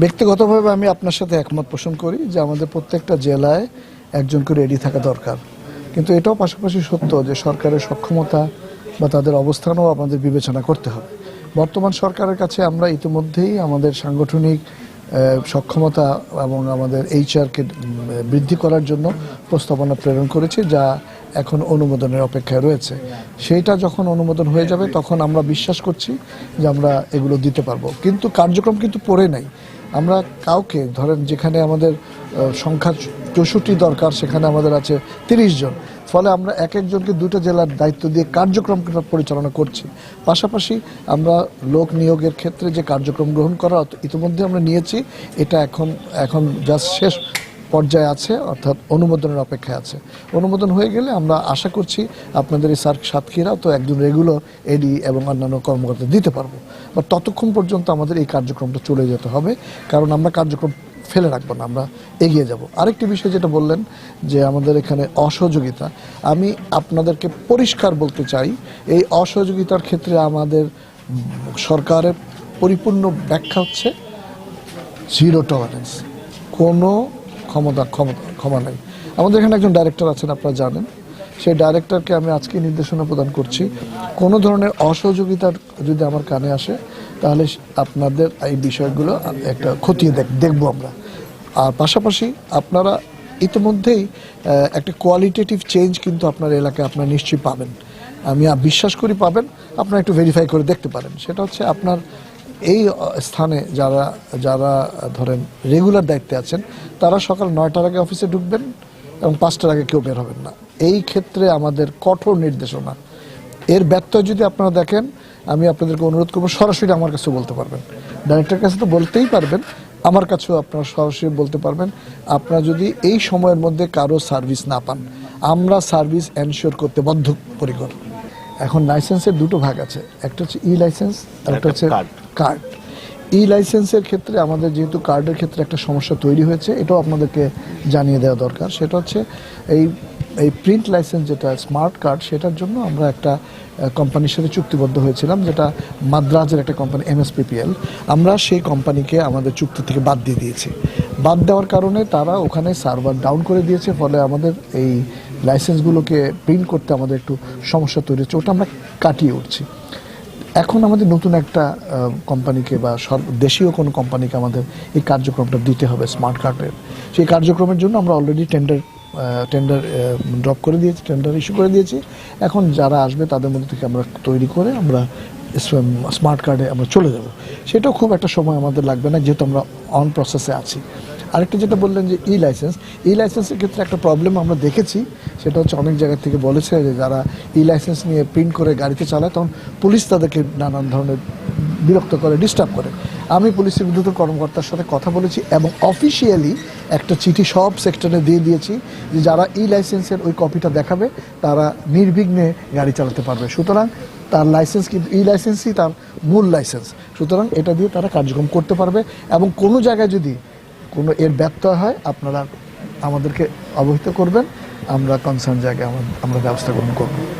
ব্যক্তিগতভাবে আমি আপনার সাথে একমত পোষণ করি যে আমাদের প্রত্যেকটা জেলায় একজন করে রেডি থাকা দরকার। কিন্তু এটাও পাশাপাশি সত্য যে সরকারের সক্ষমতা বা তাদের অবস্থানও আমাদের বিবেচনা করতে হবে। বর্তমান সরকারের কাছে আমরা ইতিমধ্যেই আমাদের সাংগঠনিক সক্ষমতা এবং আমাদের এইচআরকে বৃদ্ধি করার জন্য প্রস্তাবনা প্রেরণ করেছি যা এখন অনুমোদনের অপেক্ষায় রয়েছে। সেইটা যখন অনুমোদন হয়ে যাবে তখন আমরা বিশ্বাস করছি যে আমরা এগুলো দিতে পারব। কিন্তু কার্যক্রম কিন্তু পড়ে নাই। আমরা কাউকে, ধরেন যেখানে আমাদের সংখ্যা চৌষট্টি দরকার, সেখানে আমাদের আছে তিরিশ জন। ফলে আমরা এক একজনকে দুটো জেলার দায়িত্ব দিয়ে কার্যক্রম পরিচালনা করছি। পাশাপাশি আমরা লোক নিয়োগের ক্ষেত্রে যে কার্যক্রম গ্রহণ করা ইতিমধ্যে আমরা নিয়েছি, এটা এখন এখন জাস্ট শেষ। পর্যায়ে আছে, অর্থাৎ অনুমোদনের অপেক্ষায় আছে। অনুমোদন হয়ে গেলে আমরা আশা করছি আপনাদের এই সার্ক সাতক্ষীরা তো একজন রেগুলার এডি এবং অন্যান্য কর্মকর্তা দিতে পারব। বা ততক্ষণ পর্যন্ত আমাদের এই কার্যক্রমটা চলে যেতে হবে, কারণ আমরা কার্যক্রম ফেলে রাখব না, আমরা এগিয়ে যাব। আরেকটি বিষয় যেটা বললেন যে আমাদের এখানে অসহযোগিতা, আমি আপনাদেরকে পরিষ্কার বলতে চাই, এই অসহযোগিতার ক্ষেত্রে আমাদের সরকারের পরিপূর্ণ ব্যাখ্যা হচ্ছে জিরো টলারেন্স কোনো ক্ষমতা ক্ষমতা, ক্ষমা নেই। আমাদের এখানে একজন ডাইরেক্টর আছেন, আপনারা জানেন। সেই ডাইরেক্টরকে আমি আজকে নির্দেশনা প্রদান করছি। কোনো ধরনের অসহযোগিতার যদি আমার কানে আসে, তাহলে আপনাদের এই বিষয়গুলো একটা খতিয়ে দেখ, দেখব আমরা। আর পাশাপাশি আপনারা ইতিমধ্যেই একটা কোয়ালিটেটিভ চেঞ্জ কিন্তু আপনার এলাকায় আপনারা নিশ্চয়ই পাবেন। আমি বিশ্বাস করি পাবেন। আপনারা একটু ভেরিফাই করে দেখতে পারেন। সেটা হচ্ছে আপনার এই স্থানে যারা যারা ধরেন রেগুলার দায়িত্বে আছেন তারা সকাল নয়টার আগে অফিসে ঢুকবেন এবং পাঁচটার আগে কেউ বের হবেন না। এই ক্ষেত্রে আমাদের কঠোর নির্দেশনা। এর ব্যত্যয় যদি আপনারা দেখেন আমি আপনাদেরকে অনুরোধ করব সরাসরি আমার কাছে বলতে পারবেন। ডাইরেক্টর কাছে তো বলতেই পারবেন আমার কাছেও আপনারা সরাসরি বলতে পারবেন। আপনারা যদি এই সময়ের মধ্যে কারও সার্ভিস না পান আমরা সার্ভিস এনশিওর করতে বদ্ধপরিকর। এখন লাইসেন্সের দুটো ভাগ আছে একটা হচ্ছে ই লাইসেন্স আর একটা হচ্ছে। কার্ড ই লাইসেন্সের ক্ষেত্রে আমাদের যেহেতু কার্ডের ক্ষেত্রে একটা সমস্যা তৈরি হয়েছে, এটাও আপনাদেরকে জানিয়ে দেওয়া দরকার। সেটা হচ্ছে এই এই প্রিন্ট লাইসেন্স যেটা স্মার্ট কার্ড সেটার জন্য আমরা একটা কোম্পানির সাথে চুক্তিবদ্ধ হয়েছিলাম, যেটা মাদ্রাজের একটা কোম্পানি এমএসপিপিএল আমরা সেই কোম্পানিকে আমাদের চুক্তি থেকে বাদ দিয়ে দিয়েছি। বাদ দেওয়ার কারণে তারা ওখানে সার্ভার ডাউন করে দিয়েছে, ফলে আমাদের এই লাইসেন্সগুলোকে প্রিন্ট করতে আমাদের একটু সমস্যা তৈরি হচ্ছে, ওটা আমরা কাটিয়ে উঠছি। এখন আমাদের নতুন একটা কোম্পানিকে বা দেশীয় কোনো কোম্পানিকে আমাদের এই কার্যক্রমটা দিতে হবে স্মার্ট কার্ডের সেই কার্যক্রমের জন্য আমরা অলরেডি টেন্ডার টেন্ডার ড্রপ করে দিয়েছি টেন্ডার ইস্যু করে দিয়েছি। এখন যারা আসবে তাদের মধ্যে থেকে আমরা তৈরি করে আমরা স্মার্ট কার্ডে আমরা চলে যাব। সেটাও খুব একটা সময় আমাদের লাগবে না, যেহেতু আমরা অন প্রসেসে আছি। আরেকটা যেটা বললেন যে ই লাইসেন্স ই লাইসেন্সের ক্ষেত্রে একটা প্রবলেম আমরা দেখেছি, সেটা হচ্ছে অনেক জায়গা থেকে বলেছে যে যারা ই লাইসেন্স নিয়ে প্রিন্ট করে গাড়িতে চালায়, তখন পুলিশ তাদেরকে নানান ধরনের বিরক্ত করে ডিস্টার্ব করে। আমি পুলিশের বিদ্যুৎ কর্মকর্তার সাথে কথা বলেছি এবং অফিসিয়ালি একটা চিঠি সব সেক্টরে দিয়ে দিয়েছি যে যারা ই লাইসেন্সের ওই কপিটা দেখাবে, তারা নির্বিঘ্নে গাড়ি চালাতে পারবে। সুতরাং তার লাইসেন্স কিন্তু ই লাইসেন্সই তার মূল লাইসেন্স সুতরাং এটা দিয়ে তারা কার্যক্রম করতে পারবে এবং কোনো জায়গায় যদি কোনো এর ব্যর্থ হয়, আপনারা আমাদেরকে অবহিত করবেন। আমরা কনসার্ন জায়গায় আমরা- ব্যবস্থা গ্রহণ করব।